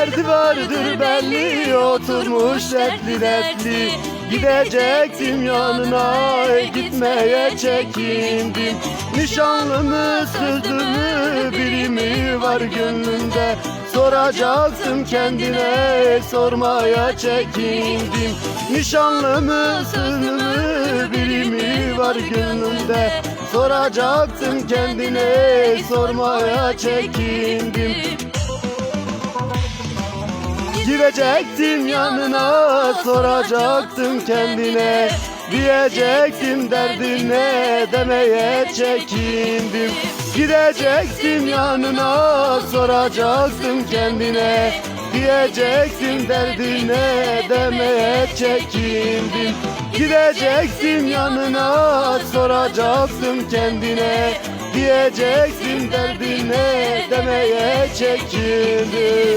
derdi vardır belli Oturmuş dertli dertli Gidecektim yanına gitmeye çekindim. Nişanlı mı sözlü mü biri mi var gönlünde? Soracaktım kendine sormaya çekindim. Nişanlı mı sözlü mü biri mi var gönlünde? Soracaktım kendine sormaya çekindim Girecektim yanına soracaktım kendine. Diyecektim derdine demeye çekindim Gidecektim yanına soracaktım kendine. Diyecektim derdine demeye çekindim Gidecektim yanına soracaktım kendine. Diyecektim derdine demeye çekindim